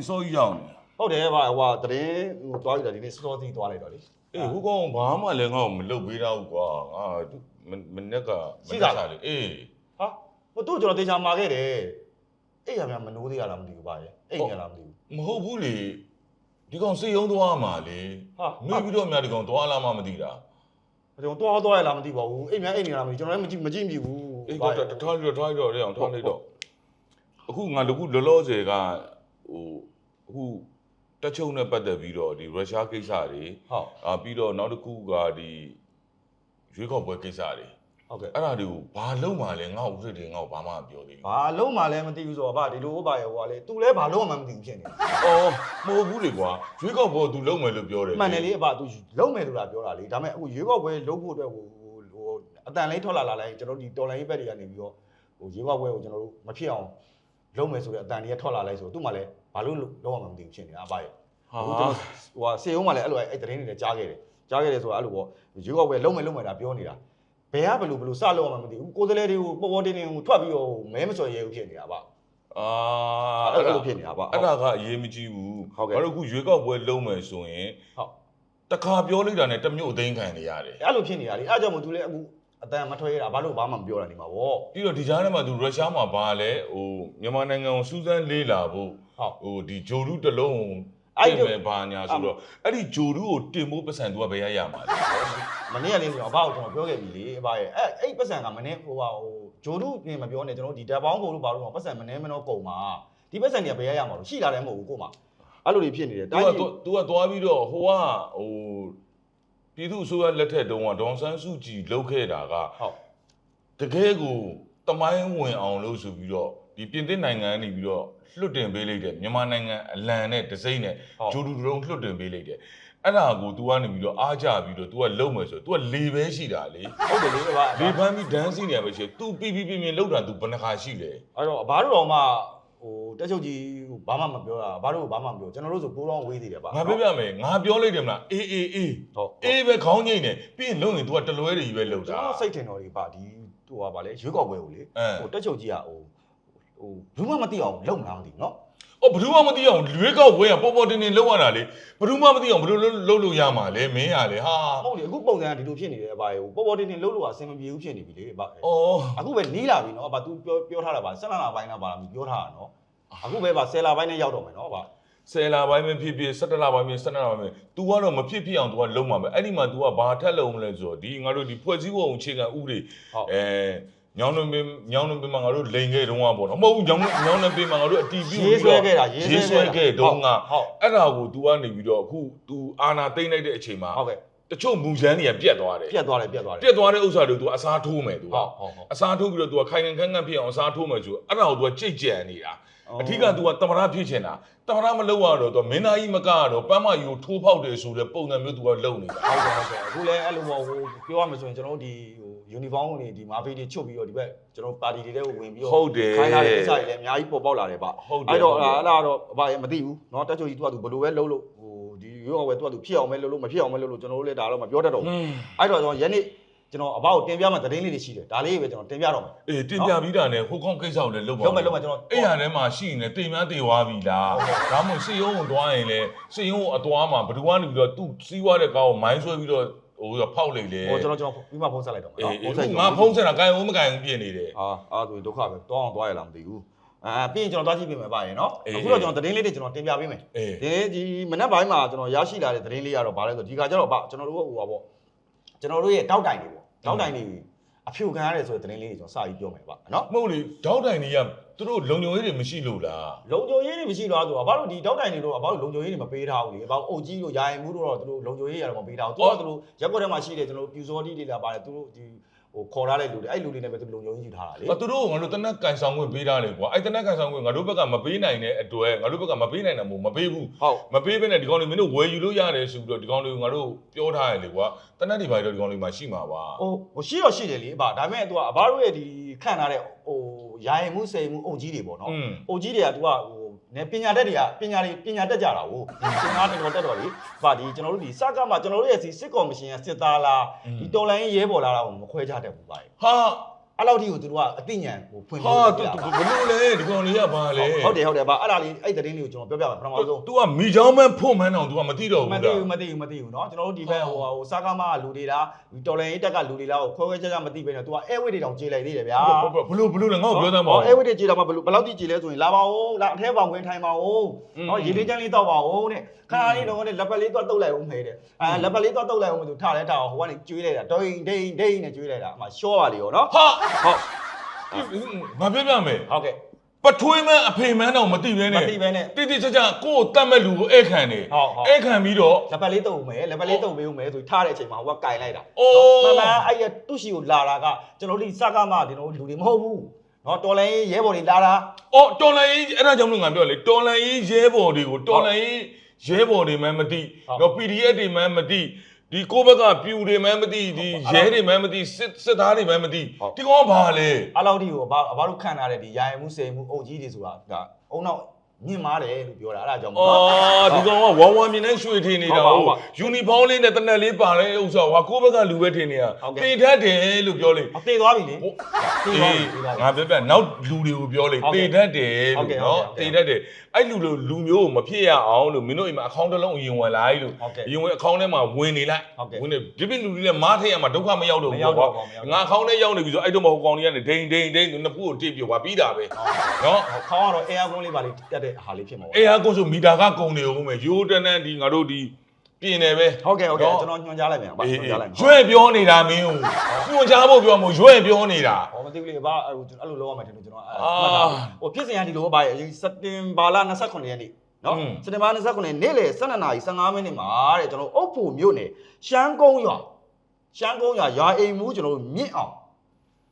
ဘာဘာပါနင်းစောကြီးရောက်နေဟုတ်တယ်ဗျဟိုတရင်ဟိုတွားကြည့်တာဒီနေ့စောသီးတွားလိုက်တော့လေအေးဟိုကောင်ဘာမှလည်းငါ့ကိုမလုပ်ပေးတော့ဘူးကွာငါမနေ့ကလေအေးဟာဟိုသူ့ကျွန်တော်တေချာမာခဲ့တယ်အဲ့ရများမနိုးသေးရလားမသိဘူးဗျရဲ့အဲ့ရလားမသိဘူးမဟုတ်ဘူးလေဒီကောင်စေယုံသွားမှာလေဟာမေးပြီးတော့များဒီကောင်သွားလာမှမသိတာကျွန်တော်တွားတွားရလားမသိပါဘူးအဲ့များအဲ့နေလားမသိကျွန်တော်လည်းမကြည့်မကြည့်မိဘူးအေးတော့ထားလိုက်တော့ထားလိုက်တော့လေအောင်ထားလိုက်တော့အခုငါတခုလောလောဆယ်က ဟိုအခုတက်ချုံနဲ့ပတ်သက်ပြီးတော့ဒီရုရှားကိစ္စတွေဟုတ်အာပြီးတော့နောက်တစ်ခုကဒီရွေးကောက်ပွဲကိစ္စတွေဟုတ်ကဲ့အဲ့ဒါတွေကိုဘာလုံးမှလဲငါ့ဦးစိတ်တွေငါ့ကိုဘာမှမပြောသေးဘူးဘာလုံးမှလည်းမသိဘူးဆိုတော့ဗျဒီလိုဟုတ်ပါရဲ့ဟိုကလေ तू လည်းဘာလုံးမှမသိဘူးဖြစ်နေ။အော်မဟုတ်ဘူးလေကွာ။ရွေးကောက်ပွဲသူလုံးမယ်လို့ပြောတယ်မှန်တယ်လေအဘ तू လုံးမယ်လို့လားပြောတာလေဒါပေမဲ့အခုရွေးကောက်ပွဲလုံးဖို့အတွက်ဟိုဟိုအတန်လေးထွက်လာလာလိုက်ကျွန်တော်ဒီတော်လိုင်းဘက်တွေကနေပြီးတော့ဟိုရွေးကောက်ပွဲကိုကျွန်တော်တို့မဖြစ်အောင်လုံးမယ်ဆိုတဲ့အတန်တွေကထွက်လာလိုက်ဆိုတော့သူ့မှလည်း ဘာလို့လုံးအောင်မသိဘူးဖြစ်နေတာအဘရဲ့။ဟာအခုကျွန်တော်ဟိုဟာစေအောင်မှလည်းအဲ့လိုအဲ့သတင်းတွေလည်းကြားခဲ့တယ်ကြားခဲ့တယ်ဆိုတာအဲ့လိုပေါ့ရွေးကောက်ပွဲလုံးမယ်လုံးမယ်ဒါပြောနေတာဘယ်ကဘယ်လိုဘယ်လိုစလုံးအောင်မသိဘူးကိုယ်စလဲတွေကိုပေါ်ပေါ်တင်းတင်းကိုထွက်ပြီးတော့မဲမစော်ရဲဘူးဖြစ်နေတာဗျအာအဲ့လိုဖြစ်နေတာဗျအဲ့ဒါကအရေးမကြီးဘူးဟုတ်ကဲ့ငါတို့အခုရွေးကောက်ပွဲလုံးမယ်ဆိုရင်ဟုတ်တခါပြောလိုက်တာနဲ့တစ်မျိုးအသိမ်းခံနေရတယ်အဲ့လိုဖြစ်နေတာလေအဲ့ကြောင့်မို့သူလည်းအခု အတန်မထွက်ရတာဘာလို့ဘာမှမပြောတာနေမှာဗော ပြီးတော့ဒီကြားထဲမှာသူရုရှားမှာဘာလဲဟိုမြန်မာနိုင်ငံကိုစူးစမ်းလေးလာဖို့ဟုတ်ဟိုဒီဂျိုရုတစ်လုံးအဲ့အဲ့ဒီဒီဘာညာဆိုတော့အဲ့ဒီဂျိုရုကိုတင်ဖို့ပတ်စံသူကဘယ်ရရမှာလဲမနေ့ကလေးဆိုတော့အဘကိုကျွန်တော်ပြောခဲ့ပြီလေအဘရဲ့အဲ့အဲ့ပတ်စံကမနေ့ဟိုဟာဟိုဂျိုတို့ပြင်မပြောနဲ့ကျွန်တော်တို့ဒီဓာတ်ပေါင်းကိုတို့ဘာလို့ပတ်စံမနေ့မနောကုန်မှာဒီပတ်စံတွေကဘယ်ရရမှာလို့ရှိလာတယ်မဟုတ်ဘူးကို့မှာအဲ့လိုတွေဖြစ်နေတယ်သူကသူကသွားပြီးတော့ဟိုကဟို ပြည်သူအစိုးရလက်ထက်တုန်းကဒေါန်ဆန်းစုကြည်လုပ်ခဲ့တာက ဟုတ် တကယ်ကိုတမိုင်းဝင်အောင်လို့ဆိုပြီးတော့ဒီပြင်သစ်နိုင်ငံကနေပြီးတော့လွတ်တင်ပေးလိုက်တယ်မြန်မာနိုင်ငံအလံနဲ့ဒစိမ့်နဲ့ ဟုတ် ဂျိုဒူတုံးလွတ်တင်ပေးလိုက်တယ်အဲ့ဒါကို तू ကနေပြီးတော့အားကြပြီးတော့ तू ကလုံမယ်ဆိုတော့ तू ကလေပဲရှိတာလေ ဟုတ်တယ်လေအဘ လေဖမ်းပြီးဒန်းစီနေရပဲရှိတယ် तू ပြပြပြပြလောက်တာ तू ဘယ်နှခါရှိလဲ အဲ့တော့အဘတို့တော့မှ ဟိုတက်ချုပ်ကြီးဟိုဘာမှမပြောတာအဘတို့ကဘာမှမပြောကျွန်တော်တို့ဆိုပိုးတော့ဝေးသေးတယ်ဗျငါပြပြမယ်ငါပြောလိုက်တယ်မလားအေးအေးအေးဟုတ် အေးပဲခေါင်းငိမ့်နေပြီးရင်လုံရင် तू ကတလွဲတွေကြီးပဲလောက်ကျွန်တာတော်စိတ်ထင်တော်တွေပါဒီဟိုဟာဗာလေရွေးကောက်ပွဲကိုလေအဲ ဟိုတက်ချုပ်ကြီးကဟိုဟိုဘူးမှမသိအောင်လုံလာမသိဘူးနော် အော်ဘယ်သူမှမသိအောင်ရွေးကောက်ပွဲကပေါ်ပေါ်တင်တင်လောက်ရတာလေဘယ်သူမှမသိအောင်ဘယ်လိုလုပ်လုပ်လို့ရမှာလဲမင်းရလေဟာ မဟုတ်လေအခုပုံစံကဒီလိုဖြစ်နေတယ်အဘရေဟိုပေါ်ပေါ်တင်တင်လှုပ်လို့အဆင်မပြေဘူးဖြစ်နေပြီလေအဘ အော် အခုပဲနီးလာပြီနော်အဘ तू ပြောပြောထားတာပါဆက်လာလာပိုင်းလားပါလားမပြောထားတာနော်အခုပဲပါဆယ်လာပိုင်းနဲ့ရောက်တော့မယ်နော်အဘ ဆယ်လာပိုင်းပဲဖြစ်ဖြစ်၁၇လပိုင်းပဲ၁၂လပိုင်းပဲ तू ကတော့မဖြစ်ဖြစ်အောင် तू ကလုံးမှာပဲအဲ့ဒီမှာ तू ကဘာထက်လုံးမလဲဆိုတော့ဒီငါတို့ဒီဖွဲ့စည်းပုံအခြေခံဥပဒေ ဟုတ် အဲ ညောင်းနှပင်ညောင်းနှပင်မှာငါတို့လိန်ခဲ့တုန်းကပေါ့နော်မဟုတ်ဘူးညောင်းညောင်းနှပင်မှာငါတို့အတီးပြု ရေးဆွဲခဲ့တာ ရေးဆွဲခဲ့တုန်းက ဟုတ် အဲ့ဒါကို तू ကနေပြီးတော့အခု तू အာနာသိမ့်လိုက်တဲ့အချိန်မှာ ဟုတ်ကဲ့ တချို့မူရန်တွေကပြတ်သွားတယ် ပြတ်သွားတယ်ပြတ်သွားတယ် ပြတ်သွားတဲ့ဥစ္စာတွေကို तू အစားထိုးမယ် तू က ဟုတ်ဟုတ်ဟုတ် အစားထိုးပြီးတော့ तू ကခိုင်ခိုင်ခန့်ခန့်ဖြစ်အောင်အစားထိုးမယ်ဆိုအဲ့ဒါကို तू ကကြိတ်ကြံနေတာ အော် အထီးက तू ကတမရဖြစ်ချင်တာတမရမလုပ်ရတော့ तू မင်းသားကြီးမကရတော့ပန်းမယူကိုထိုးဖောက်တယ်ဆိုတဲ့ပုံစံမျိုး तू ကလုပ်နေတာ ဟုတ်ကဲ့ဟုတ်ကဲ့အခုလည်းအဲ့လိုပေါ့ဟိုပြောရမယ်ဆိုရင်ကျွန်တော်တို့ဒီဟိုယူနီဖောင်းတွေဒီမာဖေးတွေချုပ်ပြီးတော့ဒီဘက်ကျွန်တော်ပါတီတွေထဲကိုဝင်ပြီးတော့ ဟုတ်တယ် ခိုင်းလာတဲ့ကိစ္စတွေလည်းအများကြီးပေါ်ပေါက်လာတယ်ဗျ ဟုတ်တယ် အဲ့တော့ ဟုတ်တယ် အဲ့ဒါတော့အဘရဲ့မသိဘူးเนาะတက်ချုပ်ကြီးသူကသူဘယ်လိုပဲလုပ်လို့ဟိုဒီရွေးကောက်ပွဲသူကသူဖြစ်အောင်ပဲလုပ်လို့မဖြစ်အောင်ပဲလုပ်လို့ကျွန်တော်တို့လည်းဒါတော့မပြောတတ်တော့ဘူးအဲ့တော့ကျွန်တော်ယနေ့ ကျွန်တော်အဘကိုတင်ပြမှသတင်းလေးတွေရှိတယ်ဒါလေးပဲကျွန်တော်တင်ပြတော့မယ် အေးတင်ပြပြီးတာနဲ့ဟိုကောင်းကိစ္စကိုလည်းလုပ်ပါလုပ်မယ်လုပ်မယ်ကျွန်တော် အဲ့ရထဲမှာရှိရင်လည်းတိမ်မန်းတေသွားပြီလားဒါမှမဟုတ်စေယုံကိုသွားရင်လည်းစေယုံကိုအသွားမှာဘယ်သူကနေပြီးတော့သူ့စီးွားတဲ့ကားကိုမိုင်းဆွဲပြီးတော့ဟိုတော့ဖောက်လေလေဟိုကျွန်တော်ကျွန်တော်ပြီးမှဖုန်းဆက်လိုက်တော့မယ်အေးအေးငါဖုံးဆက်တာကင်ဦးမကင်ဦးပြင်နေတယ်အာအာဆိုရင်ဒုက္ခပဲတောင်းအောင်သွားရလားမသိဘူးအာပြီးရင်ကျွန်တော်တွားကြည့်ပေးမယ်ပါရင်နော်အခုတော့ကျွန်တော်သတင်းလေးတွေကျွန်တော်တင်ပြပေးမယ်အေး ဒီဒီမနက်ပိုင်းမှာကျွန်တော်ရရှိလာတဲ့သတင်းလေးကတော့ဗာလဲဆိုဒီခါကျတော့ဗကျွန်တော်တို့ဟိုပါပေါ့ကျွန်တော်တို့ရဲ့တောက်တိုင်တွေပေါ့ တောက်တိုင်တွေအဖြူခံရတယ်ဆိုတဲ့သတင်းလေးတွေကျွန်တော်စာပြီးပြောမယ်ဗာနော်မဟုတ်လေတောက်တိုင်တွေကသူတို့လုံခြုံရေးတွေမရှိလို့လားလုံခြုံရေးတွေမရှိတော့ဆိုတော့ဘာလို့ဒီတောက်တိုင်တွေတော့ဘာလို့လုံခြုံရေးတွေမပေးထားဘူးလေဘာလို့အုတ်ကြီးတို့ယာယင်မှုတို့တော့သူတို့လုံခြုံရေးရတော့မပေးထားဘူးသူကသူတို့ရက်ကွက်ထဲမှာရှိတယ်ကျွန်တော်တို့ပြူစောတိတွေလာပါတယ်သူတို့ဒီ ဟိုခေါ်ထားတဲ့လူတွေအဲ့လူတွေနဲ့ပဲသူတို့လုံခြုံရေးယူထားတာလေ အသူတို့ကငါတို့တနက်ကန်ဆောင်ခွင့်ပေးထားတယ်ကွာအဲ့တနက်ကန်ဆောင်ခွင့်ငါတို့ဘက်ကမပေးနိုင်တဲ့အတွက်ငါတို့ဘက်ကမပေးနိုင်တာမို့မပေးဘူး ဟုတ် မပေးဘဲနဲ့ဒီကောင်တွေမင်းတို့ဝယ်ယူလို့ရတယ်ဆိုပြီးတော့ဒီကောင်တွေကိုငါတို့ပြောထားရလေကွာတနက်ဒီပိုင်းတော့ဒီကောင်တွေမှာရှိမှာပါ ဟိုဟိုရှိတော့ရှိတယ်လေဗာဒါပေမဲ့သူကအဘတို့ရဲ့ဒီခန့်ထားတဲ့ဟိုယာယင်မှုစေမှုအုတ်ကြီးတွေပေါ့နော် อืม ။အုတ်ကြီးတွေက तू ကဟို နေပညာတတ်တွေကပညာတွေပညာတတ်ကြတာကိုပညာတော်တော်တက်တော်လေ။ဗာဒီကျွန်တော်တို့ဒီစကမှာကျွန်တော်တို့ရဲ့စီစစ်ကော်မရှင်ရဲ့စစ်သားလားဒီတော်လိုင်းရေးပေါ်လာတာကိုမခွဲခြားတတ်ဘူးဗာ။ဟာ အဲ့လောက်ထိကိုသူတို့ကအသိဉာဏ်ကိုဖွင့် ဟာ ပြ တူ တာ ဘလို့လဲဒီကောင်လေးကဘာလဲ ဟုတ်တယ်ဟုတ်တယ်ဗျအဲ့ဒါလေးအဲ့သတင်းလေးကိုကျွန်တော်ပြောပြပါပထမဆုံး तू ကမိချောင်းမဖို့မှန်းအောင် तू ကမသိတော့ မ ဘူး သိ လား ဘူးမသိဘူးမသိဘူးเนาะကျွန်တော်တို့ဒီဘက်ဟိုဟိုစားကားမကလူတွေလားတော်လန်ရေးတက်ကလူတွေလားကိုခွဲခွဲခြားခြားမသိဘဲနဲ့ तू ကအဲဝိတ်တွေတောင်ကြေးလိုက်သေးတယ်ဗျာ ဘလို့ဘလို့လဲငါ့ကိုပြောသမ်းပါဦး အဲဝိတ်တွေကြေးတာမှဘယ်လိုဘယ်လောက်တိကြေးလဲဆိုရင်လာပါဦးလာအထဲပေါင်ဝင်ထိုင်ပါဦး อืม เนาะရေလေးချမ်းလေးတောက်ပါဦးတဲ့ခါလေးတော့တဲ့လက်ပတ်လေးတော့တုတ်လိုက်ဦးမယ်တဲ့အဲလက်ပတ်လေးတော့တုတ်လိုက်ဦးမယ်သူထားလဲထားအောင်ဟိုကနေကျွေးလိုက်တာဒိန်ဒိန်ဒိန်နဲ့ကျွေးလိုက်တာအမှရှော့ပါလေရောเนาะ ဟာ ဟုတ်ငါပြောပြမယ်ဟုတ်ကဲ့ ပထွေးမန်းအဖေမန်းတော့မတိပဲနဲ့မသိပဲနဲ့တိတိကျကျကိုယ့်ကိုတတ်မဲ့လူကိုဧည့်ခံနေဟုတ်ဟုတ် ဧည့်ခံပြီးတော့ လက်ပတ်လေးတုံမယ်လက်ပတ်လေးတုံပေးဦးမယ်ဆိုပြီးထားတဲ့အချိန်မှာဟိုကကင်လိုက်တာအိုး မမန်အဲ့ရသူ့ရှီကိုလာတာကကျွန်တော်တို့ဒီစကားမှကျွန်တော်တို့လူတွေမဟုတ်ဘူးနော်တော်လိုင်းရဲဘော်တွေလာတာအော်တော်လန်ရေးအဲ့ဒါကြောင့်လို့ငါပြောလေတော်လန်ရေးရဲဘော်တွေကိုတော်လန်ရေးရဲဘော်တွေမှန်းမတိတော့ PDF တွေမှန်းမတိ ဒီကိုယ့်ဘက်ကပြူတွေမှန်းမသိဒီရဲတွေမှန်းမသိစစ်စစ်သားတွေမှန်းမသိဟုတ်ဒီကောင်ကဘာလဲအဲ့လောက်ဒီကိုဘာဘာလို့ခံထားတဲ့ဒီရာယမှုစေမှုအုပ်ကြီးတွေဆိုတာကအုံနောက် ညင်မာတယ်လို့ပြောတာအဲ့ဒါကြောင့်မို့အော်နော်ဒီကောင်ကဝမ်ဝမ်မြင်နေရွှေထင်နေတာဟုတ်ပါဟုတ်ပါယူနီဖောင်းလေးနဲ့တနက်လေးပါတဲ့ဥစ္စာဟာကိုယ့်ဘက်ကလူပဲထင်နေတာဟုတ်ကဲ့တေတတ်တယ်လို့ပြောလေအသေးသွားပြီလေဟိုတေးအေးသွားပြီတေးသွားပြီငါပြောပြနောက်လူတွေကိုပြောလေဟုတ်ကဲ့တေတတ်တယ်ဟုတ်ကဲ့လို့နော်ဟုတ်ကဲ့တေတတ်တယ်အဲ့လူလိုလူမျိုးကိုမဖြစ်ရအောင်လို့မင်းတို့အိမ်မှာအကောင့်တစ်လုံးအရင်ဝင်လိုက်လို့ဟုတ်ကဲ့အရင်ဝင်အကောင့်ထဲမှာဝင်နေလိုက်ဟုတ်ကဲ့ဝင်နေဒီပြလူတွေလည်းမားထည့်ရမှာဒုက္ခမရောက်တော့မဘူးရောက်ကွာတော့ပါဘူးမရောက်တော့ငါအကောင့်ထဲရောက်နေပြီဆိုအဲ့တော့မဟုတ်ကောင်တွေကနေဒိန်ဒိန်ဒိန်နှစ်ဖူးကိုတိပြွာပြီးတာပဲနော်ခေါင်းကတော့ air con လေးပါလေးတက်တဲ့ဟာလေးဖြစ်မှာပေါ့အေးဟာကိုဆိုမီတာကကုန်နေဦးမယ်ရိုးတန်းတန်းဒီငါတို့ဒီပြင်နေပဲဟုတ်ကဲ့ဟုတ်ကဲ့နော်ကျွန်တော်ညွှန်ကြားလိုက်ပြန်ပါညွှန်ကြားလိုက်ရွှဲ့ပြောနေတာမင်းကိုညွှန်ကြားဖို့ပြောမို့ရွှဲ့ပြောနေတာဟောမသိဘူးလေဘာအဲ့လိုလောက်ရမှာတယ်လို့ကျွန်တော်အာဟိုဖြစ်စဉ်ကဒီလိုပါစက်တင်ဘာလ29ရက်နေ့နော်อืมစက်တင်ဘာ29ရက်နေ့လေ12နာရီ15မိနစ်မှာတဲ့ကျွန်တော်အုတ်ဖို့မြို့နယ်ရှမ်းကုန်းရွာရှမ်းကုန်းရွာရွာအိမ်မူးကျွန်တော်တို့မြင့်အောင်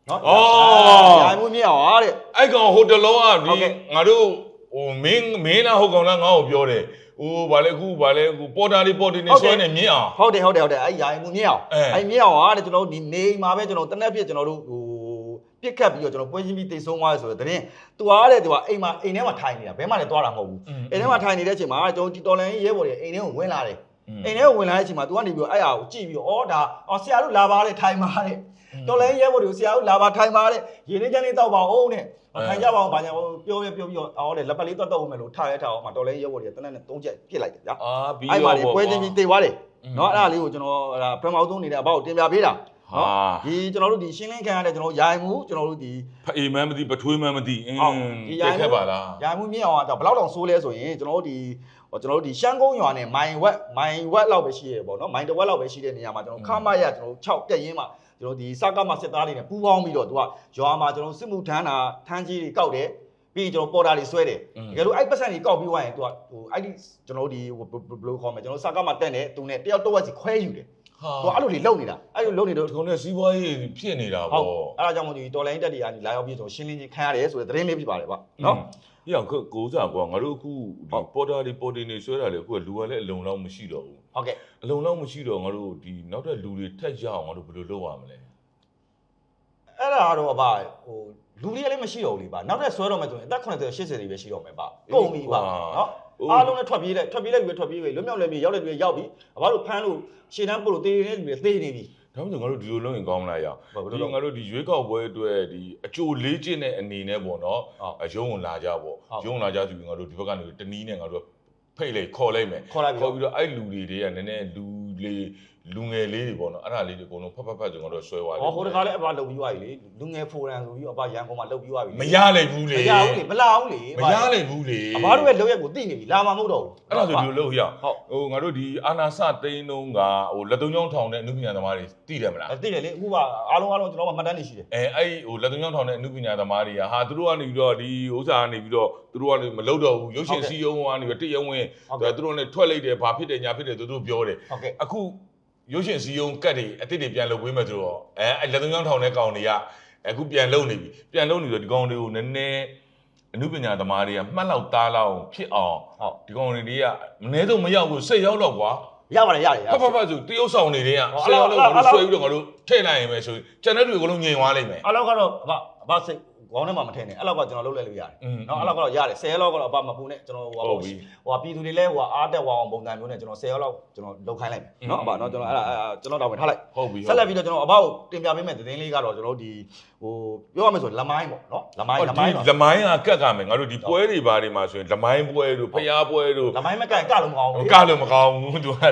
နော်ရွာအိမ်မူးမြင့်အောင်ဟာတဲ့အဲ့ကောင်ဟိုတလုံးကဟုတ်ဒီကဲ့ငါတို့ ဟိုမင်းမင်းလားဟုတ်ကောင်လားငါ့ကိုပြောတယ်ဟိုဗာလဲခုဗာလဲခုပေါ်တာလေးပေါ်တင်နေဟုတ်ကဲ့ဆွဲနေမြင်အောင်ဟုတ်တယ်ဟုတ်တယ်ဟုတ်တယ်အဲ့ရွာအိမ်မူးမြင့်အောင်အဲအဲ့မြင့်အောင်ဟာတဲ့ကျွန်တော်တို့ဒီနေအိမ်မှာပဲကျွန်တော်တနက်ပြည့်ကျွန်တော်တို့ဟိုပြစ်ခတ်ပြီးတော့ကျွန်တော်ပွဲချင်းပြီးတိတ်ဆုံးသွားရဆိုတော့တဲ့သူအားတဲ့သူကအိမ်မှာအိမ်ထဲမှာထိုင်နေတာဘဲမှလည်းသွားတာမဟုတ်ဘူးအိမ်ထဲမှာထိုင်နေတဲ့အချိန်မှာကျွန်တော်ဒီတော်လန်ရေးရဲဘော်တွေအိမ်ထဲကိုဝင်လာတယ်အိမ်ထဲကိုဝင်လာတဲ့အချိန်မှာ तू ကနေပြီးတော့အဲ့ဟာကိုကြည့်ပြီးတော့အော်ဒါအော်ဆရာတို့လာပါတဲ့ထိုင်ပါတဲ့ တော်လဲရဲဘော်တွေကိုဆရာတို့လာပါထိုင်ပါတဲ့ရေလေးချမ်းလေးတောက်ပါအောင်တဲ့ထိုင်ကြပါအောင်ဘာညာပြောရပြောပြီးတော့အော်တဲ့လက်ပတ်လေးတော့တောက်အောင်မယ်လို့ထားရဲထားအောင်မှာတော်လဲရဲဘော်တွေကတနက်နဲ့သုံးချက်ပြစ်လိုက်တယ်ဗျာအာပြီးအဲ့တော့မှာလေပွဲချင်းပြီးတေသွားတယ်อืมနော်အဲ့ဒါလေးကိုကျွန်တော်အဲ့ဒါပထမဆုံးနေတဲ့အဘောက်တင်ပြပေးတာဟာဒီကျွန်တော်တို့ဒီရှင်းလင်းခံရတဲ့ကျွန်တော်ရိုင်မှုကျွန်တော်တို့ဒီဖအေးမှန်းမသိပထွေးမှန်းမသိအင်းဟုတ်ဒီရိုတက်င်ခက်မှုပါလားရိုင်မှုမြင့်အောင်ကဘယ်လောက်တောင်ဆိုးလဲဆိုရင်ကျွန်တော်တို့ဒီဟိုကျွန်တော်တို့ဒီရှမ်းကုန်းရွာနဲ့မိုင်ဝက်မိုင်ဝက်လောက်ပဲရှိရပေါ့နော်မိုင်တစ်ဝက်လောက်ပဲရှိတဲ့နေရာမှာကျွန်တော်ခမရကျွန်တော်6တက်ရင်းမှာ ကျွန်တော်ဒီစကမစစ်သားတွေနဲ့ပူးပေါင်းပြီးတော့သူကရွာမှာကျွန်တော်စစ်မှုထမ်းတာထမ်းကြီးတွေကောက်တယ်ပြီးရင်ကျွန်တော်ပေါ်တာတွေဆွဲတယ်တကယ်လို့အဲ့ပတ်စံတွေကောက်ပြီးသွားရင်သူကဟိုအဲ့ဒီကျွန်တော်တို့ဒီဘယ်လိုခေါ်မလဲကျွန်တော်စကမတက်နေသူနဲ့တယောက်တော့ဝက်စီခွဲယူတယ်ဟာသူကအဲ့လိုတွေလုံနေတာအဲ့လိုလုံနေတော့ဒီကောင်နဲ့စီးပွားရေးဖြစ်နေတာဟုတ်ပေါ့အဲ့ဒါကြောင့်မို့ဒီတော်လိုင်းတက်တွေကနေလာရောက်ပြီးကျွန်တော်ရှင်းလင်းချင်းခံရတယ်ဆိုတဲ့သတင်းလေးဖြစ်ပါတယ်ဗျနော် ဒီအောင်ကိုးစားကွာငါတို့အခုဟုတ်ဒီပေါ်တာတွေပေါ်တင်နေဆွဲတာလေအခုကလူကလည်းအလုံလောက်မရှိတော့ဘူးဟုတ်ကဲ့အလုံလောက်မရှိတော့ငါတို့ဒီနောက်တဲ့လူတွေထက်ရအောင်ငါတို့ဘယ်လိုလုပ်ရမလဲအဲ့ဒါကတော့ဗျဟိုလူတွေကလည်းမရှိတော့ဘူးလေဗျနောက်ထပ်ဆွဲတော့မယ်ဆိုရင်အသက်80 80တွေပဲရှိတော့မယ်ဗျကုန်ပြီဗျနော်အားလုံးနဲ့ထွက်ပြေးလိုက်ထွက်ပြေးလိုက်လူတွေထွက်ပြေးပြီလွတ်မြောက်လည်းပြီရောက်လည်းလူတွေရောက်ပြီအဘတို့ဖမ်းလို့ရှေ့တန်းပို့လို့တေးနေတဲ့လူတွေတေးနေပြီ ဒါမှမဟုတ်ငါတို့ဒီလိုလုပ်ရင်ကောင်းမလားရအောင်ဘာလို့ဒီလဲငါတို့ဒီရွေးကောက်ပွဲအတွက်ဒီအကျိုးလေးကျင့်တဲ့အနေနဲ့ပေါ့နော်ဟုတ်အယုံဝင်လာကြပေါ့ဟုတ်ယုံဝင်လာကြဆိုပြီးငါတို့ဒီဘက်ကနေတနည်းနဲ့ငါတို့ဖိတ်လိုက်ခေါ်လိုက်မယ်ခေါ်လိုက်ပြီခေါ်ပြီးတော့အဲ့လူတွေတွေကနည်းနည်းလူလေး လူငယ်လေးတွေပေါ့နော်အဲ့ဒါလေးတွေအကုန်လုံးဖတ်ဖတ်ဖတ်ဆိုငါတို့ဆွဲသွားတယ်ဟောဟိုတခါလည်းအဘလုတ်ပြီးသွားပြီလေလူငယ်ဖိုရန်ဆိုပြီးအဘရန်ကုန်မှာလုတ်ပြီးသွားပြီမရလိုက်ဘူးလေမရဘူးလေမလာဘူးလေမရလိုက်ဘူးလေအဘတို့ရဲ့လောက်ရက်ကိုသိနေပြီလာမှာမဟုတ်တော့ဘူးအဲ့ဒါဆိုဒီလိုလုပ်ရအောင်ဟုတ်ဟိုငါတို့ဒီအာနာစသိန်းတုံးကဟိုလက်သုံးချောင်းထောင်တဲ့အမှုပညာသမားတွေသိတယ်မလားအဲ့သိတယ်လေအခုကအားလုံးအားလုံးကျွန်တော်ကမှတ်တမ်းနေရှိတယ်အဲအဲ့ဟိုလက်သုံးချောင်းထောင်တဲ့အမှုပညာသမားတွေကဟာသူတို့ကနေပြီးတော့ဒီဥစ္စာကနေပြီးတော့သူတို့ကနေမလုပ်တော့ဘူးရုပ်ရှင်စီယုံကနေပြီးတရုံဝင်ဟုတ်ကဲ့သူတို့နဲ့ထွက်လိုက်တယ်ဘာဖြစ်တယ်ညာဖြစ်တယ်သူတို့ပြောတယ်ဟုတ်ကဲ့အခု ရုပ်ရှင်စီယုံကတ်တွေအစ်စ်တွေပြန်လုပ်ပေးမယ်ဆိုတော့အဲအဲ့လက်သုံးချောင်းထောင်တဲ့ကောင်တွေကအခုပြန်လုပ်နေပြီပြန်လုပ်နေဆိုတော့ဒီကောင်တွေကိုနည်းနည်းအမှုပညာသမားတွေကမှတ်လောက်သားလောက်ဖြစ်အောင်ဟုတ်ဒီကောင်တွေတွေကမနေတော့မရောက်ဘူးစိတ်ရောက်တော့ကွာရပါတယ်ရတယ်ရဖတ်ဖတ်ဖတ်ဆိုတရုတ်ဆောင်နေတဲ့ကဟောဆရာအဲ့တို့လောက်ငါတို့အဲ့လောက်ဆွဲပြီးတော့ငါတို့ထည့်လိုက်ရင်ပဲဆိုကျန်တဲ့တွေအကုန်လုံးငြိမ်သွားလိမ့်မယ်အလောက်ကတော့အဘအဘစိတ် ခေါင်းထဲမှာမထင်နဲ့အဲ့လောက်ကကျွန်တော်လုပ်လိုက်လို့ရတယ်อืมနော်အဲ့လောက်ကတော့ရတယ်10လောက်ကတော့အဘမပူနဲ့ကျွန်တော်ဟိုဟုတ်ပြီဟိုပြည်သူတွေလည်းဟိုအားတက်ဝအောင်ပုံစံမျိုးနဲ့ကျွန်တော်10လောက်ကျွန်တော်လုပ်ခိုင်းလိုက်မယ်နော်အဘနော်ကျွန်တော်အဲ့ဒါကျွန်တော်တောင်းဝင်ထားလိုက်ဟုတ်ပြီဆက်လက်ပြီးတော့ကျွန်တော်အဘကိုတင်ပြပေးမယ့်သတင်းလေးကတော့ကျွန်တော်ဒီဟိုပြောရမယ်ဆိုလမိုင်းပေါ့နော်လမိုင်းလမိုင်းတော့လမိုင်းကကတ်ကမယ်ငါတို့ဒီပွဲတွေဘာတွေမှာဆိုရင်လမိုင်းပွဲတို့ဖျားပွဲတို့လမိုင်းမကန်ကလုံးမအောင်ကလို့မကောင်းဘူးသူက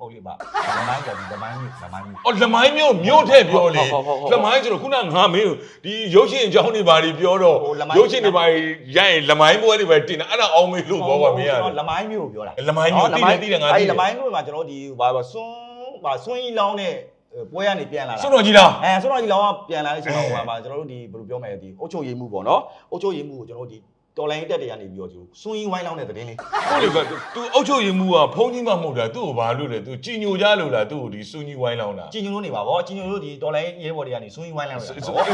တည်းဟုတ်လေပါလမိုင်းကဒီလမိုင်းမျိုးလမိုင်းမျိုး အော်လမိုင်းမျိုးမျိုးထည့်ပြောလေဟုတ်ဟုတ်ဟုတ်ဟုတ်လမိုင်းဆိုတော့ခုနငါမင်းကိုဒီရုပ်ရှင်အကြောင်းတွေဘာတွေပြောတော့ဟိုလမိုင်း ရုပ်ရှင်တွေဘာတွေရိုက်ရင်လမိုင်းပွဲတွေပဲတင်တာအဲ့ဒါအောင်မေးလို့ဘောပါမင်းရလမိုင်းမျိုးကိုပြောတာလမိုင်းမျိုးတိတယ်တိတယ်ငါတိအဲ့တယ်လမိုင်းမျိုးမှာကျွန်တော်ဒီဘာပါဆွန်းဘာဆွန်းကြီးလောင်းတဲ့ပွဲကနေပြန်လာတာ စွန့်တော်ကြီးလား အဲဆွန်းတော်ကြီးလောင်းကပြန်လာတဲ့ချိန်မှာဘာကျွန်တော်တို့ဒီဘယ်လိုပြောမလဲဒီအုတ်ချုပ်ရည်မှုပေါ့နော်အုတ်ချုပ်ရည်မှုကိုကျွန်တော်တို့ဒီ တော်လိုင်းတက်တွေကနေပြီးတော့ဆွန်းကြီးဝိုင်းလောင်းတဲ့သတင်းလေးဟုတ်လေက तू အုတ်ချုပ်ရင်မူကဖုန်းကြီးမှမဟုတ်တာသူ့ကိုဘာလို့လဲ तू ကြည်ညိုကြလို့လားသူ့ကိုဒီစူညီဝိုင်းလောင်းတာ ကြည်ညိုလို့နေပါဗောကြည်ညိုလို့ဒီတော်လိုင်းရဲဘော်တွေကနေဆွန်းကြီးဝိုင်းလောင်းတာအေးနော်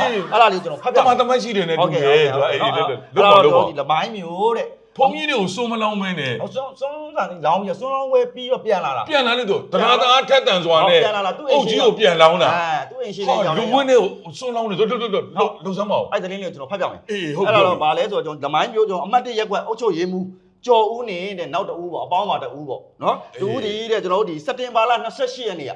အဲ့ဒါလေးကျွန်တော်ဖတ်ပြတမန်တမန်ရှိတယ်နဲ့တူတယ်သူကအေးလေးလုံးပါလုံးပါ ဒီလမိုင်းမျိုးတဲ့ ဖုန်းကြီးတွေကိုစိုးမလောင်းမင်းနဲ့ဟောဆွန်းဆွန်းစာလောင်းပြီးဆွန်းလောင်းဝဲပြီးတော့ပြန်လာတာပြန်လာလို့တော့တရားသားထက်တန်စွာနဲ့ပြန်လာတာသူ့အုတ်ကြီးကိုပြန်လောင်းတာအဲသူ့အိမ်ရှိတဲ့ကြောင်လူဝင်းတွေကိုစွန်းလောင်းနေတော့တော့တော့လုံစမ်းပါဦးအဲ့သတင်းလေးကိုကျွန်တော်ဖတ်ပြမယ်အေးဟုတ်အဲ့ပြီဒါတော့ဗာလဲဆိုတော့ကျွန်တော်လမိုင်းမျိုးကျွန်တော်အမှတ်တရက်ကွက်အုတ်ချုပ်ရေးမှုကြော်ဦးနေတဲ့နောက်တဦးပေါ့အပေါင်းပါတဦးပေါ့နော်တူဦးဒီတဲ့ကျွန်တော်တို့ဒီစက်တင်ဘာလ28ရက်နေ့က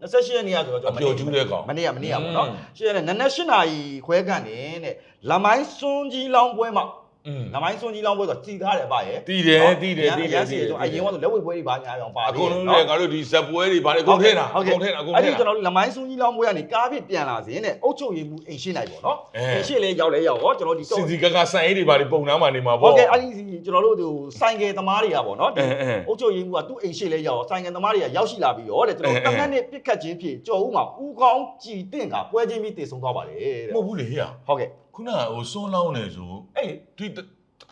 28ရက်နေ့ကဆိုတော့ကျွန်တော်အပျော်ကျူးတဲ့ကောင်မနေ့ကမနေ့ကပေါ့နော်ရှင်းရတယ်နက်နက်8နာရီခွဲကန်နေတဲ့လမိုင်းစွန်းကြီးလောင်းပွဲမှာ อืมလမိုင်းစွန်းကြီးလောင်းပွဲဆိုတော့တည်ထားတယ်ဗျရဲ့တည်တယ်တည်တယ်တည်တယ်ရစီကျွန်တော်အရင်ကဆိုလက်ဝဲပွဲတွေပါညာအောင်ပါအကုန်လုံးလည်းငါတို့ဒီဇက်ပွဲတွေဘာတွေအကုန်ထဲတာအဟုတ်ကဲ့ကုန်ထဲတာအကုန်အဲ့ထဲဒီတာကျွန်တော်တို့လမိုင်းစွန်းကြီးလောင်းပွဲကနေကားပြပြန်လာစဉ်နဲ့အုတ်ချုပ်ရည်မှုအိမ်ရှိလိုက်ပေါ့နော်အဲအိမ်ရှိလေရောက်လေရောက်ဟောကျွန်တော်ဒီစင်စီကကဆိုင်အေးတွေဘာတွေပုံနှမ်းမှနေမှာဟုတ်ပေါ့ကဲ့အဲ့ဒီကျွန်တော်တို့ဒီဆိုင်ကယ်သမားတွေကပေါ့နော်ဒီအဲအဲအုတ်ချုပ်ရင်းမှုကသူ့အိမ်ရှိလဲရောက်ဆိုင်ကယ်သမားတွေကရောက်ရှိလာပြီးတော့တဲ့ကျွန်တော်အဲတအဲငန်းနဲ့ပြစ်ခတ်ခြင်းဖြစ်ကြော်ဦးမှာဦးကောင်းကြည်တင့်ကပွဲချင်းပြီးတည်ဆုံးသွားပါတယ်တဲ့မဟုတ်ဘူးလေဟေ့ဟုတ်ကဲ့ ခုနကဟိုစွန်းလောင်းနေဆိုအဲ့လေဒီ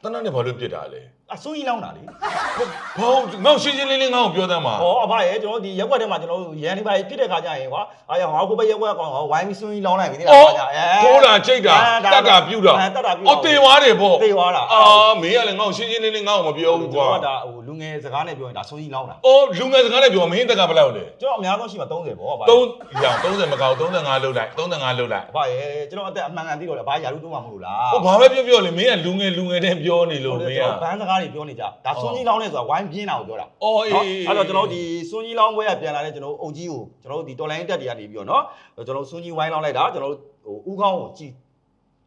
တနတ်နဲ့ဘာလို့ပြစ်တာလဲအစိုးကြီးလောင်းတာလေဘောငေါရှင်းရှင်းလင်းလင်းငါ့ကိုပြောတမ်းပါဟောအဖရဲ့ကျွန်တော်ဒီရက်ွက်ထဲမှာကျွန်တော်ရန်ဒီပါဖြစ်တဲ့ခါကျရင်ကွာအားရဟောကိုပဲရက်ွက်ကောင်ဟောဝိုင်းပြီးစိုးကြီးလောင်းလိုက်ပြီတဲ့ခါကျအဲကိုလာချိတ်တာတတ်တာပြူတာအဲတတ်တာပြူအော်တင်သွားတယ်ပေါ့တေသွားတာအာမင်းကလည်းငါ့ကိုရှင်းရှင်းလင်းလင်းငါ့ကိုမပြောဘူးကွာကျွန်တော်ကဒါဟိုလူငယ်စကားနဲ့ပြောရင်ဒါစိုးကြီးလောင်းတာအော်လူငယ်စကားနဲ့ပြောမင်းတက်ကဘယ်လောက်လဲကျွန်တော်အများဆုံးရှိမှာ30ပေါ့ဗျာ3ရောင်30မကောက်35လောက်လိုက်35လောက်လိုက်အဖရဲ့ကျွန်တော်အသက်အမှန်ကန်သိတော့လေဘာရာလူတုံးမှမဟုတ်လားဟိုဘာပဲပြောပြောလေမင်းကလူငယ်လူငယ်တဲ့ပြောနေလို့မင်းကဘန်းစကားတွေပြောနေကြဒါဆွန်းကြီးလောင်းနေဆိုတာဝိုင်းပြင်းတာကိုပြောတာအော်အေးနော်အဲ့တော့ကျွန်တော်တို့ဒီဆွန်းကြီးလောင်းပွဲကပြန်လာတဲ့ကျွန်တော်တို့အုတ်ကြီးကိုကျွန်တော်တို့ဒီတော်လိုင်းတက်တွေကနေပြီးတော့နော်ကျွန်တော်တို့ဆွန်းကြီးဝိုင်းလောင်းလိုက်တာကျွန်တော်တို့ဟိုဥကောင်းကိုကြည်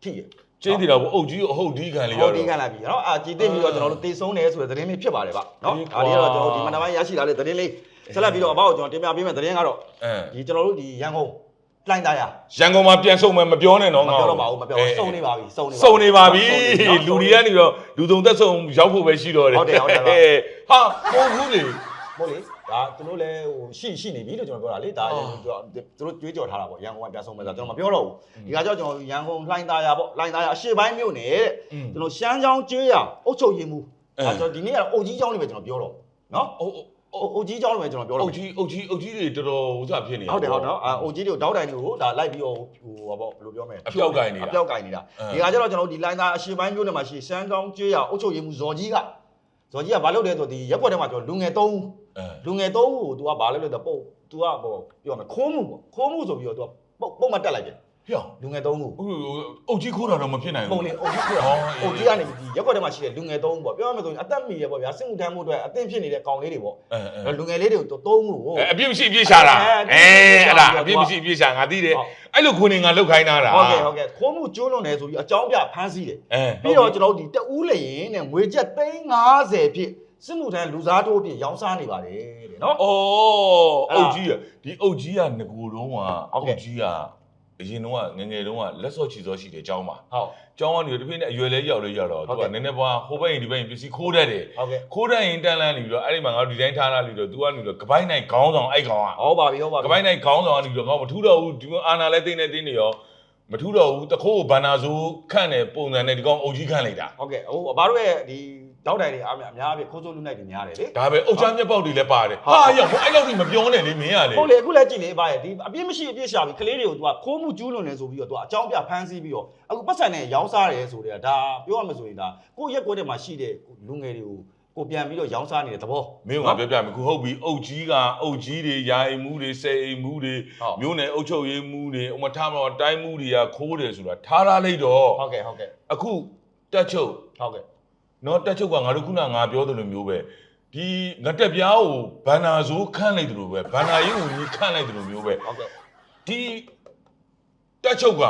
ထိရကျင်းတည်တော့အုတ်ကြီးကိုအဟုတ်ဒီခံလေးဟောရောက်ဒီတော့ကလာပြီနော်အာကြည်သိပြီးတော့ကျွန်တော်တို့တေဆုံးတယ်ဆိုတဲ့သတင်းလေးဖြစ်ပါတယ်ဗျနော်ဒီကွာဒါလေးတော့ကျွန်တော်ဒီမနက်ပိုင်းရရှိလာတဲ့သတင်းလေးဆက်လက်ပြီးတော့အဘောက်ကိုကျွန်တော်တင်ပြပေးမယ့်သတင်းကတော့အင်းဒီကျွန်တော်တို့ဒီရန်ကုန် လှိုင်းသားရရန်ကုန်မှာပြန်ဆုံမယ်မပြောနဲ့မတော့ငါပြောတော့ပါဘူးမပြောဘူးစုံနေပါပြီစုံနေစုံနေပါပြီလူတွေကနေတော့လူသုံသက်ဆုံရောက်ဖို့ပဲရှိတော့တယ်ဟုတ်တယ်ဟုတ်တယ်ဟာမဟုတ်ဘူးလေဟုတ်လေဒါသူတို့လည်းဟိုရှိရှိနေပြီလို့ကျွန်တော်ပြောတာလေဒါလည်းသူတို့ကြွေးကြော်ထားတာပေါ့ရန်ကုန်ကပြန်ဆုံးမယ်ဆိုတော့ကျွန်တော်မပြောတော့ဘူးဒီကကြောင့်ကျွန်တော်ရန်ကုန်လှိုင်းသားရပေါ့လှိုင်းသားရအရှေ့ပိုင်းမြို့နယ်တဲ့ကျွန်တော်ရှမ်းချောင်းကျွေးရအုတ်ချုပ်ရည်မှုအဲကျွန်တော်ဒီနေ့ကတော့အုတ်ကြီးချောင်းလေးပဲကျွန်တော်ပြောတော့နော်အုတ် အုတ်ကြီးချောင်းလေးပဲကျွန်တော်ပြော အု တော့ တ်ကြီးအုတ်ကြီးအုတ်ကြီးတွေတော်တော်ဥစားဖြစ်နေ ဟုတ်တယ်ဟုတ်နော်အုတ်ကြီးတွေကိုတောက်တိုင်တွေကိုဒါလိုက်ပြီးတော့ဟိုဟောပေါ့ဘယ်လိုပြောမလဲ အပြောက်ကင်နေတာ အပြောက်ကင်နေတာဒီကကျတော့ကျွန်တော်ဒီလိုင်းသားအရှေ့ပိုင်းမြို့နယ်မှာရှိရှမ်းချောင်းကျွေးရအုတ်ချုပ်ရည်မှုဇော်ကြီးကဇော်ကြီးကဘာလုပ်လဲဆိုတော့ဒီရက်ွက်ထဲမှာကျွန်တော်လူငယ်၃ဦး အဲ လူငယ်သုံးဦးကို तू ကဘာလဲလို့တော့ပုတ် तू ကပေါ့ပြောရမယ်ခိုးမှုပေါ့ခိုးမှုဆိုပြီးတော့ तू ကပုတ်ပုတ်မှတ်တက်လိုက်တယ် ဟေ့လူငယ်သုံးကိုဟိုအုတ်ကြီးခိုးတာတော့မဖြစ်နိုင်ပုံဘူး လေအုတ်ကြီးပြောအုတ်ကြီးကနေဒီရက်ကွက်ထဲမှာရှိတဲ့လူငယ်သုံးပေါ့ပြောရမယ်ဆိုရင်အသက်မီရပေါ့ဗျာစစ်မှုထမ်းမှုအတွက်အသင့်ဖြစ်နေတဲ့ကောင်လေးတွေပေါ့အဲအဲ လူငယ်လေးတွေကိုသုံးမှုကို အပြစ်မရှိအပြစ်ရှာတာအဲအဲအဲ့ဒါအပြစ်မရှိအပြစ်ရှာငါသိတယ်ဟုတ် အဲ့လိုခွင်းနေငါလောက်ခိုင်းတာလားဟုတ်ကဲ့ဟုတ်ကဲ့ခိုးမှုကျွလွန်တယ်ဆိုပြီးအကြောင်းပြဖမ်းဆီးတယ်အဲပြီးတော့ကျွန်တော်တို့ဒီတဦးလျင်နဲ့ငွေကျပ်350ဖြစ်စစ်မှုထမ်းလူစားတိုးအဖြစ်ရောင်းစားနေပါတယ်တဲ့နော် ဩအုတ်ကြီးကဒီအုတ်ကြီးကငကိုတော့ကအုတ်ကြီးက အရင်တော့ငငယ်တုန်းကလက်စော့ချီစောရှိတယ်အကြောင်းပါဟုတ် ကျောင်းကနေတဖြည်းနဲ့အရွယ်လေးရောက်လေးရောက်တော့သူကနည်းနည်းပါဟိုဘက်ရင်ဒီဘက်ရင်ပစ္စည်းခိုးတတ်တယ်ဟုတ်ကဲ့ခိုးတတ်ရင်တန်လန်းနေပြီးတော့အဲ့ဒီမှာငါတို့ဒီဇိုင်းထားလာလို့တော့သူကနေတော့ကပိုင်းနိုင်ခေါင်းဆောင်အဲ့ခေါင်းကဟောပါပြီဟောပါကပြီပိုင်းနိုင်ခေါင်းဆောင်ကနေပြီးတော့ငါမထူတော့ဘူးဒီအာနာလဲတင်းနေတင်းနေရောမထူတော့ဘူးတခိုးကိုဘန်နာဆိုးခန့်တယ်ပုံစံနဲ့ဒီကောင်အုပ်ကြီးခန့်လိုက်တာဟုတ်ကဲ့ဟိုဘာလို့ရဲ့ဒီ တောက်တိုင်တွေအားများအများအပြည့်ခိုးစိုးလူနိုင်တွေများတယ်လေဒါပဲအုတ်ချမ်းမျက်ပေါက်တွေလည်းပါတယ်ဟုတ်ဟာရောက်အဲ့လောက်ကြီးမပြောနဲ့လေမင်းကလေဟုတ်လေအခုလည်းကြည့်လေအဘရဲ့ဒီအပြည့်မရှိအပြည့်ရှာပြီးကလေးတွေကို तू ကခိုးမှုကျူးလွန်နေဆိုပြီးတော့ तू အကြောင်းပြဖမ်းဆီးပြီးတော့အခုပတ်စံနဲ့ရောင်းစားတယ်ဆိုတဲ့ဒါပြောရမယ်ဆိုရင်ဒါကိုယ့်ရက်ကွက်ထဲမှာရှိတဲ့လူငယ်တွေကိုကိုပြန်ပြီးတော့ရောင်းစားနေတဲ့သဘောမင်းကပြောပြမယ်ခုဟုတ်ပြီအုတ်ကြီးကအုတ်ကြီးတွေယာအိမ်မှုတွေဆယ်အိမ်မှုတွေဟုတ်မျိုးနယ်အုတ်ချုပ်ရေးမှုတွေဥမထားမတော့တိုင်းမှုတွေကခိုးတယ်ဆိုတာထားထားလိုက်တော့ဟုတ်ကဲ့ဟုတ်ကဲ့အခုတက်ချုပ်ဟုတ်ကဲ့ နော်တက်ချုပ်ကငါတို့ခုနငါပြောသလိုမျိုးပဲဒီငတက်ပြားကိုဘန္နာဇိုးခန့်လိုက်တယ်လို့ပဲဘန္နာရေးကိုကြီးခန့်လိုက်တယ်လို့မျိုးပဲဟုတ်ကဲ့ဒီတက်ချုပ်က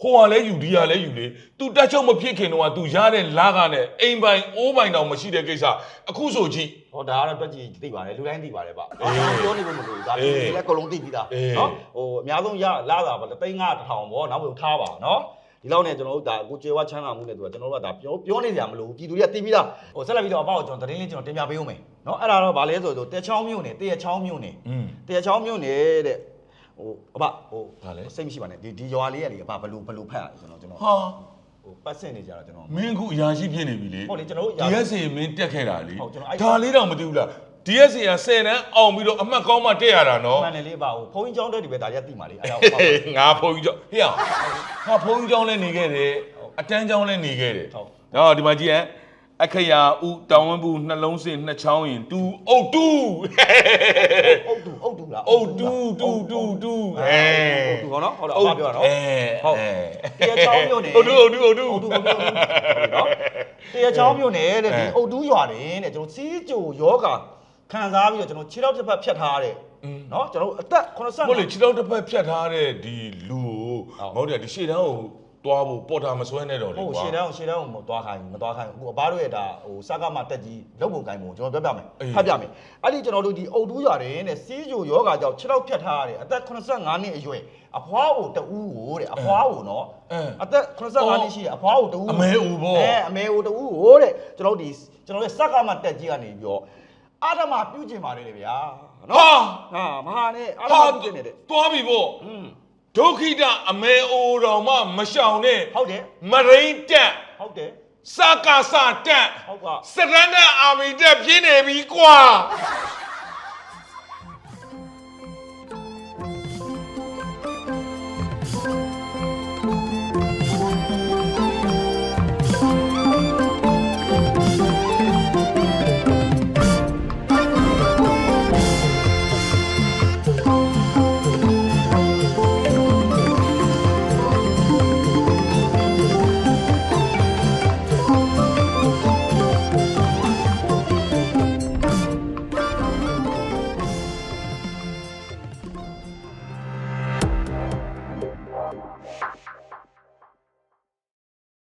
ဟိုကလည်းယူဒီကလည်းယူလေ तू တက်ချုပ်မဖြစ်ခင်တော့ तू ရတဲ့လာကနဲ့အိမ်ပိုင်အိုးပိုင်တောင်မရှိတဲ့ကိစ္စအခုဆိုကြည့်ဟောဒါကတော့တွက်ကြည့်သိပါတယ်လူတိုင်းသိပါတယ်ဗျအေးပြောနေလို့မလို့ဒါအေးဒီလည်းအကုန်လုံးသိပြီးသားအေးနော်ဟိုအများဆုံးရလာတာပါသိန်း9တစ်ထောင်ပေါ့နောက်ဘယ်ထားပါနော် ဒီလောက်နဲ့ကျွန်တော်တို့ဒါကိုကျေဝချမ်းသာမှုနဲ့သူကကျွန်တော်တို့ကဒါပြောပြောနေကြမလို့ပြည်သူတွေကသိပြီးသားဟိုဆက်လက်ပြီးတော့အပေါ့ကိုကျွန်တော်သတင်းလေးကျွန်တော်တင်ပြပေးဦးမယ်နော်အဲ့ဒါတော့ဗာလဲဆိုတော့တဲချောင်းမြို့နယ်တဲရချောင်းမြို့နယ်อืมတဲရချောင်းမြို့နယ်တဲ့ဟိုအဘဟိုဘာလဲစိတ်မရှိပါနဲ့ဒီဒီရွာလေးကလေအဘဘလူဘလူဖက်ရတယ်ကျွန်တော်ကျွန်တော်ဟာဟိုပတ်စင်နေကြတာကျွန်တော်မင်းအခုအရာရှိဖြစ်နေပြီလေဟုတ်လေကျွန်တော်တို့အရာ DSA မင်းတက်ခဲ့တာလေဟုတ်ကျွန်တော်အဲ့ဒါလေးတော့မသိဘူးလား DSA က10တန်းအောင်ပြီးတော့အမှတ်ကောင်းမှတက်ရတာနော်မှန်တယ်လေးပါဟိုဖုန်းကြီးကျောင်းတက်ဒီပဲဒါရက်သိပါလေအဲ့ဒါဟေးငါဖုန်းကြီးကြောင့်ဟေ့အောင်ငါဖုန်းကြီးကြောင့်လည်းနေခဲ့တယ်အတန်းကြောင့်လည်းနေခဲ့တယ်ဟုတ်နော်ဒီမှာကြည့်ဟမ်အခရာဥတောင်းဝင်းဘူးနှလုံးစင်နှစ်ချောင်းရင်တူအုတ်တူအုတ်တူအုတ်တူလားအုတ်တူတူတူတူအဲအဲအုတ်တူဟောနော်ဟုတ်တော့အဖပြောတာနော်အဲဟုတ်အဲတရားချောင်းမြို့နယ်အုတ်တူအုတ်တူအုတ်တူအုတ်တူအုတ်တူနော်တရားချောင်းမြို့နယ်တဲ့ဒီအဲအုတ်တူရွာတယ်တဲ့ကျွန်တော်စီးကြိုယောဂ ခံစားပြီးတော့ကျွန်တော်ခြေထောက်တစ်ဖက်ဖြတ်ထားတဲ့နော်ကျွန်တော်အသက်85ဟုတ်လေခြေတော့တစ်ဖက်ဖြတ်ထားတဲ့ဒီလူကိုဟုတ်မဟုတ်တယ်ဒီရှေ့တန်းကိုတွားဖို့ပေါ်တာမစွဲနဲ့တော့လေဟုတ်ကွာရှေ့တန်းကိုရှေ့တန်းကိုမသွားခိုင်းဘူးမသွားခိုင်းဘူးအခုအဘတို့ရဲ့ဒါဟိုစကားမတက်ကြီးလုပ်ဖို့ကိုင်းဖို့ကျွန်တော်ပြောပြမယ်အေးဖတ်ပြမယ်အဲ့ဒီကျွန်တော်တို့ဒီအုတ်တူးရွာတယ်တဲ့စီးကြိုယောဂကြောင့်ခြေထောက်ဖြတ်ထားရတဲ့အသက်85နှစ်အရွယ်အဖွားကိုတူကိုတဲ့အဖွားကိုနော်အဲအသက်85နှစ်ရှိတဲ့အဖွားကိုတူအမေဦးပေါ့အဲအမေကိုတူကိုတဲ့ကျွန်တော်တို့ဒီကျွန်တော်ရဲ့စကားမတက်ကြီးကနေပြီးတော့ အာဓမပြုကျင်ပါတယ်လေဗျာဟာနော်ဟာမဟာနဲ့အာဓမပြုကျင်နေတဲ့တွားပြီပေါ့อืมဒုက္ခိတအမေအိုတော်မှမရှောင်နဲ့ဟုတ်တယ်မရိန်တက်ဟုတ်တယ်စကာစတက်ဟုတ်ကစရန်တဲ့အာမီတက်ပြင်းနေပြီကွာ